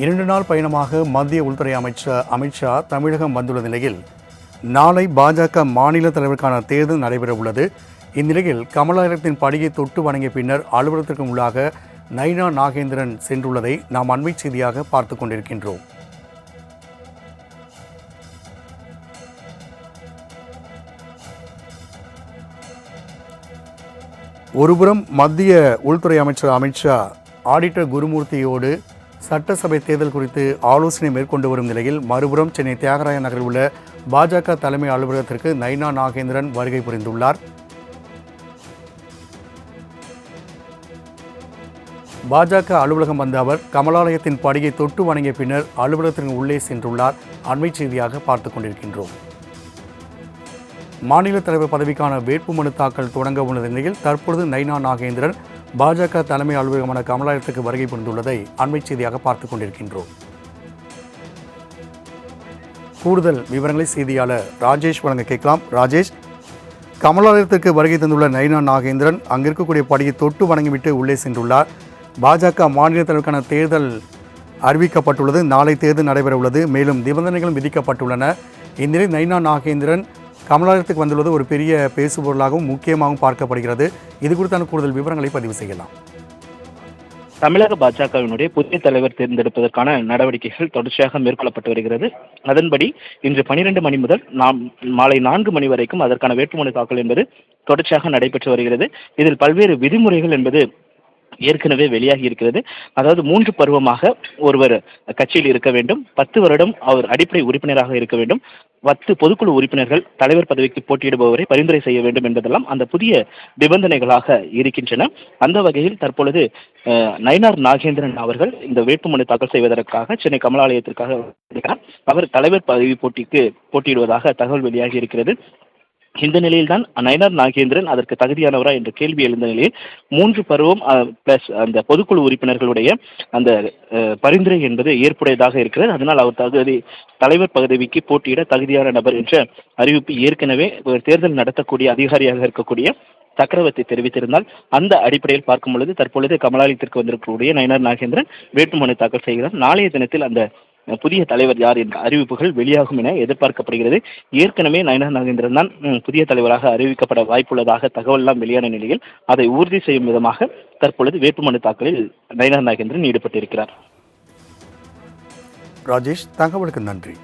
இரண்டு நாள் பயணமாக மத்திய உள்துறை அமைச்சர் அமித்ஷா தமிழகம் வந்துள்ள நிலையில் நாளை பாஜக மாநில தலைவருக்கான தேர்தல் நடைபெற உள்ளது இந்நிலையில் கமலாலயத்தின் படியை தொட்டு வணங்கிய பின்னர் அலுவலகத்திற்கு உள்ளாக நைனா நாகேந்திரன் சென்றுள்ளதை நாம் அண்மை செய்தியாக பார்த்து கொண்டிருக்கின்றோம். ஒருபுறம் மத்திய உள்துறை அமைச்சர் அமித்ஷா ஆடிட்டர் குருமூர்த்தியோடு சட்டசபை தேர்தல் குறித்து ஆலோசனை மேற்கொண்டு வரும் நிலையில் மறுபுறம் சென்னை தியாகராய நகரில் உள்ள பாஜக தலைமை அலுவலகத்திற்கு நைனா நாகேந்திரன் வருகை புரிந்துள்ளார். பாஜக அலுவலகம் வந்த அவர் கமலாலயத்தின் படியை தொட்டு வணங்கிய பின்னர் அலுவலகத்தின் உள்ளே சென்றுள்ளார். அண்மை செய்தியாக பார்த்துக் கொண்டிருக்கின்றோம். மாநில தலைவர் பதவிக்கான வேட்புமனு தாக்கல் தொடங்க உள்ள நிலையில் தற்பொழுது நைனா நாகேந்திரன் பாஜக தலைமை அலுவலகமான கமலாலயத்துக்கு வருகை புரிந்துள்ளதை அண்மை செய்தியாக பார்த்துக் கொண்டிருக்கின்றோம். கூடுதல் விவரங்களை செய்தியாளர் ராஜேஷ் வழங்க கேட்கலாம். ராஜேஷ் கமலாலயத்திற்கு வருகை தந்துள்ள நைனா நாகேந்திரன் அங்கிருக்கக்கூடிய படியை தொட்டு வணங்கிவிட்டு உள்ளே சென்றுள்ளார். பாஜக மாநில தலைவருக்கான தேர்தல் அறிவிக்கப்பட்டுள்ளது. நாளை தேர்தல் நடைபெற உள்ளது மேலும் நிபந்தனைகளும் விதிக்கப்பட்டுள்ளன. இந்நிலையில் நைனா நாகேந்திரன் தமிழகத்துக்கு வந்துள்ளது ஒரு பெரிய பேசுபொருளாகவும் முக்கியமாகவும் பார்க்கப்படுகிறது. இது குறித்தான கூடுதல் விவரங்களை பதிவு செய்யலாம். தமிழக பாஜகவினுடைய புதிய தலைவர் தேர்ந்தெடுப்பதற்கான நடவடிக்கைகள் தொடர்ச்சியாக மேற்கொள்ளப்பட்டு வருகிறது. அதன்படி இன்று பனிரெண்டு மணி முதல் நாம் மாலை நான்கு மணி வரைக்கும் அதற்கான வேட்புமனு தாக்கல் என்பது தொடர்ச்சியாக நடைபெற்று வருகிறது. இதில் பல்வேறு விதிமுறைகள் என்பது ஏற்கனவே வெளியாகி இருக்கிறது. அதாவது மூன்று பருவமாக ஒருவர் கட்சியில் இருக்க வேண்டும். பத்து வருடம் அவர் அடிப்படை உறுப்பினராக இருக்க வேண்டும். பத்து பொதுக்குழு உறுப்பினர்கள் தலைவர் பதவிக்கு போட்டியிடுபவரை பரிந்துரை செய்ய வேண்டும் என்பதெல்லாம் அந்த புதிய நிபந்தனைகளாக இருக்கின்றன. அந்த வகையில் தற்பொழுது நயனார் நயினார் நாகேந்திரன் அவர்கள் இந்த வேட்புமனு தாக்கல் செய்வதற்காக சென்னை கமலாலயத்திற்காக அவர் தலைவர் பதவி போட்டிக்கு போட்டியிடுவதாக தகவல் வெளியாகி இருக்கிறது. இந்த நிலையில்தான் நயனார் நாகேந்திரன் அதற்கு தகுதியானவரா என்ற கேள்வி எழுந்த நிலையில் மூன்று பருவம் பிளஸ் அந்த பொதுக்குழு உறுப்பினர்களுடைய அந்த பரிந்துரை என்பது ஏற்புடையதாக இருக்கிறது. அதனால் அவர் தகுதி தலைவர் பதவிக்கு போட்டியிட தகுதியான நபர் என்ற அறிவிப்பு ஏற்கனவே ஒரு தேர்தல் நடத்தக்கூடிய அதிகாரியாக இருக்கக்கூடிய சக்கரவர்த்தி தெரிவித்திருந்தால் அந்த அடிப்படையில் பார்க்கும் பொழுது தற்பொழுது கமலாலயத்திற்கு வந்திருக்கக்கூடிய நயனார் நாகேந்திரன் வேட்புமனு தாக்கல் செய்கிறார். நாளைய தினத்தில் அந்த புதிய தலைவர் யார் என்ற அறிவிப்புகள் வெளியாகும் என எதிர்பார்க்கப்படுகிறது. ஏற்கனவே நயனார் நாகேந்திரன் தான் புதிய தலைவராக அறிவிக்கப்பட வாய்ப்புள்ளதாக தகவல்லாம் வெளியான நிலையில் அதை உறுதி செய்யும் விதமாக தற்பொழுது வேட்புமனு தாக்கலில் நயனார் நாகேந்திரன் ஈடுபட்டிருக்கிறார். ராஜேஷ் தகவலுக்கு நன்றி.